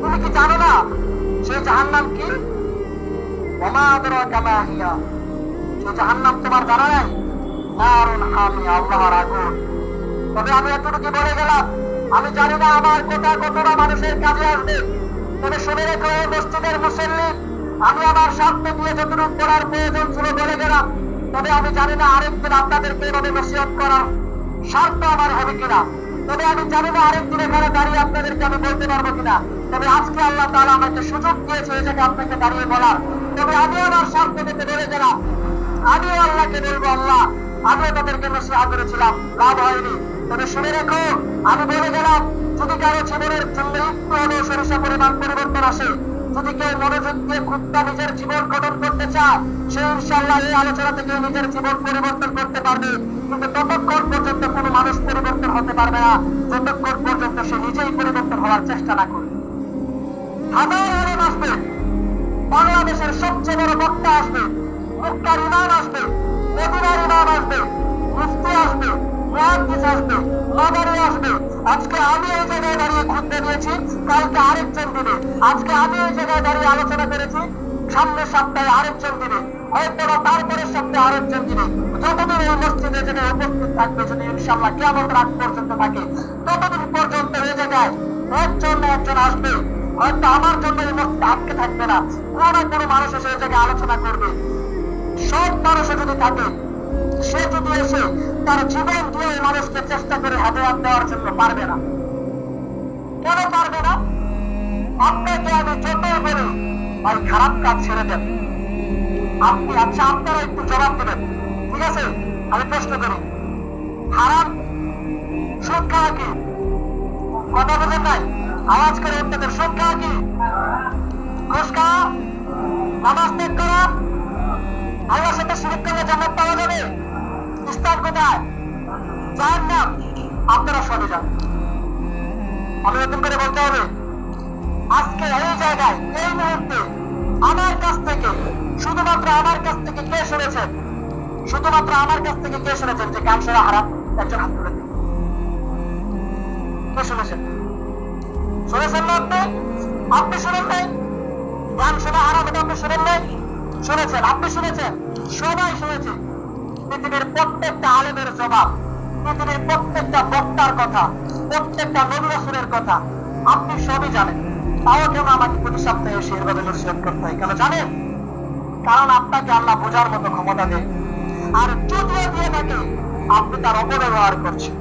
তুমি কি জানো না, সেই জাহান্নাম কি? তোমার জানা নাই? আমি জানি না আমার কথা কতটা মানুষের কাজে আসবে। তবে শুনে রেখো মসজিদের মুসল্লি, আমি আমার স্বার্থ দিয়ে যতটুকু করার প্রয়োজন ছিল বলে গেলাম। তবে আমি জানি না আরেকদিন আপনাদেরকে এভাবে নসিহত করার স্বার্থ আমার হবে কিনা। তবে আমি জানি না আরেক আরেকদিন এখানে দাঁড়িয়ে আপনাদেরকে আমি বলতে পারব কিনা। তবে আজকে আল্লাহ তাহলে আমাকে সুযোগ দিয়েছে এটাকে আপনাকে দাঁড়িয়ে বলার। তবে আমি আমার স্বার্থ থেকে বেড়ে গেলাম। আমিও আল্লাহকে বলব, আল্লাহ, আমিও তাদেরকে সেবা করেছিলাম। লাভ হয়নি। তবে শুনে রেখো, আমি বলে গেলাম, যদি কারও জীবনের জন্য একটু হলেও সরিষা পরিমাণ পরিবর্তন আসে যদি কেউ মনোযোগ দিয়ে খুদ্া নিজের জীবন গঠন করতে চায়, সে ইনশাল্লাহ এই আলোচনা থেকে নিজের জীবন পরিবর্তন করতে পারবে। কিন্তু ততক্ষণ পর্যন্ত কোনো মানুষ পরিবর্তন হতে পারবে না। যতক্ষণ পর্যন্ত সে নিজেই পরিবর্তন হওয়ার চেষ্টা না করবে হাজার আসবে। বাংলাদেশের সবচেয়ে বড় বক্তা আসবে। মুক্তার ইমাম আসবে। মদিনার ইমাম আসবে। মুফতি আসবে। মুহাদ্দিস আসবে। মাদারি আসবে। আজকে আমি এই জায়গায় দাঁড়িয়ে খুঁজতে দিয়েছি কালকে আরেকজন দিবে আজকে আমি এই জায়গায় দাঁড়িয়ে আলোচনা করেছি সামনের সপ্তাহে আরেকজন দিবে হয়তো বা তারপরের সপ্তাহে আরেকজন দিবে যতদিন এই মসজিদে জায়গায় উপস্থিত থাকবে, যদি ইনশাল্লাহ কেমন রাত পর্যন্ত থাকে, ততদিন পর্যন্ত এই জায়গায় একজন একজন আসবে। হয়তো আমার জন্য এই মসজিদ আটকে থাকবে না। কোনো কোনো মানুষ এসে এই জায়গায় আলোচনা করবে। সব মানুষ যদি থাকে, সে যদি এসে তার জীবন দিয়ে মানুষকে চেষ্টা করে হাতে হাত দেওয়ার জন্য পারবে না। কেন পারবে না? আপনাকে আমি যতই বলি ভাই খারাপ কাজ ছেড়ে দেন আপনি আচ্ছা আপনারা একটু জবাব দেবেন। ঠিক আছে? আমি প্রশ্ন করি। হারাম সুদ খাওয়া কি? কথা বলেন নাই? আওয়াজ করে উঠতে সুদ খাওয়া কি? ঘুষ খাওয়া নামাজ ত্যাগ করা, আল্লাহর সাথে শিরিক করলে জান্নাত পাওয়া যাবে? ইসলাম কোথায়? যার নাম আপনারা সরে যান। নতুন করে বলতে হবে, আজকে এই জায়গায়, এই মুহূর্তে আমার কাছ থেকে, শুধুমাত্র আমার কাছ থেকে কে শুনেছেন? শুধুমাত্র আমার কাছ থেকে কে শুনেছেন যে গান শোনা হারাম একজন হাত তুলে কে শুনেছেন? শুনেছেন না আপনি? আপনি শুনেন নাই? গান শোনা হারাম এটা আপনি শুনেন নাই? শুনেছেন, আপনি শুনেছেন, সবাই শুনেছে। পৃথিবীর প্রত্যেকটা আলেমের জবাব পৃথিবীর প্রত্যেকটা বক্তার কথা, প্রত্যেকটা নবীর কথা, আপনি সবই জানেন। তাও কেন আমাকে প্রতি সপ্তাহে এসে এভাবে নসিহত করতে হয়? কেন জানেন? কারণ আপনাকে আল্লাহ বোঝার মতো ক্ষমতা দেয় আর যদিও দিয়ে থাকে, আপনি তার অপব্যবহার করছেন।